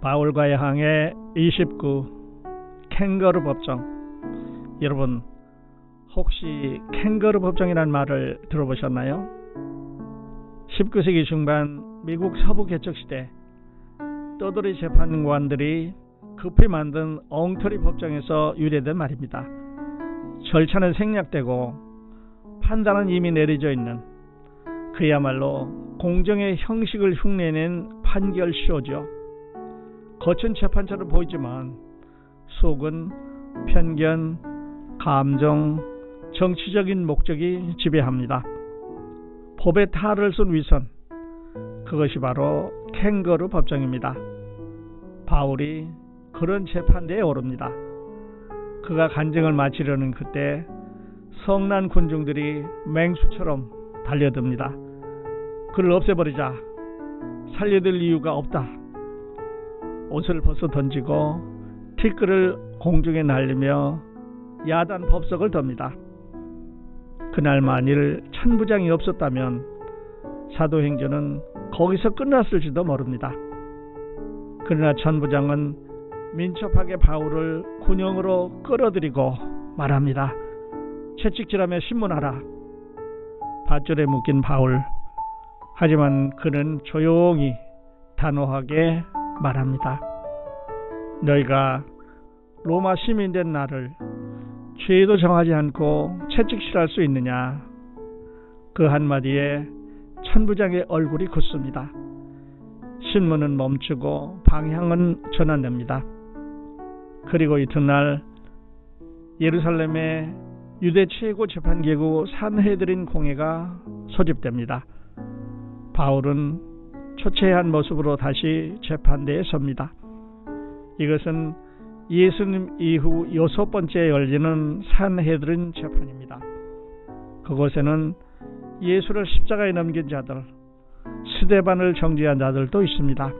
바울과의 항해 29 캥거루 법정 여러분 혹시 캥거루 법정이라는 말을 들어보셨나요? 19세기 중반 미국 서부 개척 시대 떠돌이 재판관들이 급히 만든 엉터리 법정에서 유래된 말입니다. 절차는 생략되고 판단은 이미 내려져 있는 그야말로 공정의 형식을 흉내낸 판결시효죠. 거친 재판처럼 보이지만 속은 편견, 감정, 정치적인 목적이 지배합니다. 법의 탈을 쓴 위선, 그것이 바로 캥거루 법정입니다. 바울이 그런 재판대에 오릅니다. 그가 간증을 마치려는 그때 성난 군중들이 맹수처럼 달려듭니다. 그를 없애버리자. 살려들 이유가 없다. 옷을 벗어 던지고 티끌을 공중에 날리며 야단 법석을 덮니다. 그날 만일 천부장이 없었다면 사도행전은 거기서 끝났을지도 모릅니다. 그러나 천부장은 민첩하게 바울을 군영으로 끌어들이고 말합니다. 채찍질하며 신문하라. 밧줄에 묶인 바울. 하지만 그는 조용히 단호하게 말합니다. 너희가 로마 시민 된 나를 죄도 정하지 않고 채찍질할 수 있느냐? 그 한마디에 천부장의 얼굴이 굳습니다. 신문은 멈추고 방향은 전환됩니다. 그리고 이튿날 예루살렘의 유대 최고 재판기구 산헤드린 공회가 소집됩니다. 바울은 초췌한 모습으로 다시 재판대에 섭니다. 이것은 예수님 이후 여섯 번째 열리는 산헤드린 재판입니다. 그곳에는 예수를 십자가에 넘긴 자들, 스데반을 정죄한 자들도 있습니다.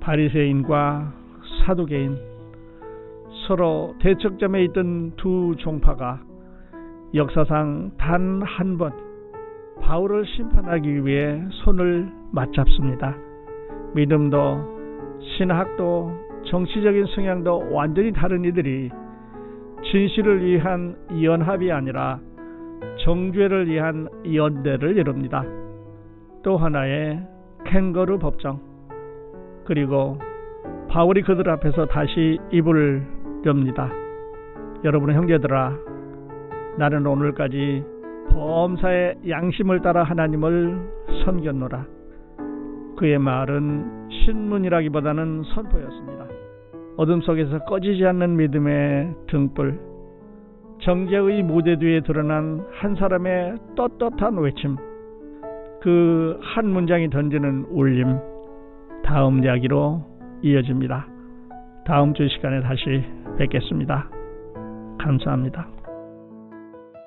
바리새인과 사두개인 서로 대척점에 있던 두 종파가 역사상 단 한 번 바울을 심판하기 위해 손을 맞잡습니다. 믿음도 신학도 정치적인 성향도 완전히 다른 이들이 진실을 위한 연합이 아니라 정죄를 위한 연대를 이룹니다. 또 하나의 캥거루 법정 그리고 바울이 그들 앞에서 다시 입을 엽니다. 여러분의 형제들아 나는 오늘까지 범사의 양심을 따라 하나님을 섬겼노라. 그의 말은 신문이라기보다는 선포였습니다. 어둠 속에서 꺼지지 않는 믿음의 등불, 정죄의 무대 뒤에 드러난 한 사람의 떳떳한 외침, 그 한 문장이 던지는 울림, 다음 이야기로 이어집니다. 다음 주 시간에 다시 뵙겠습니다. 감사합니다.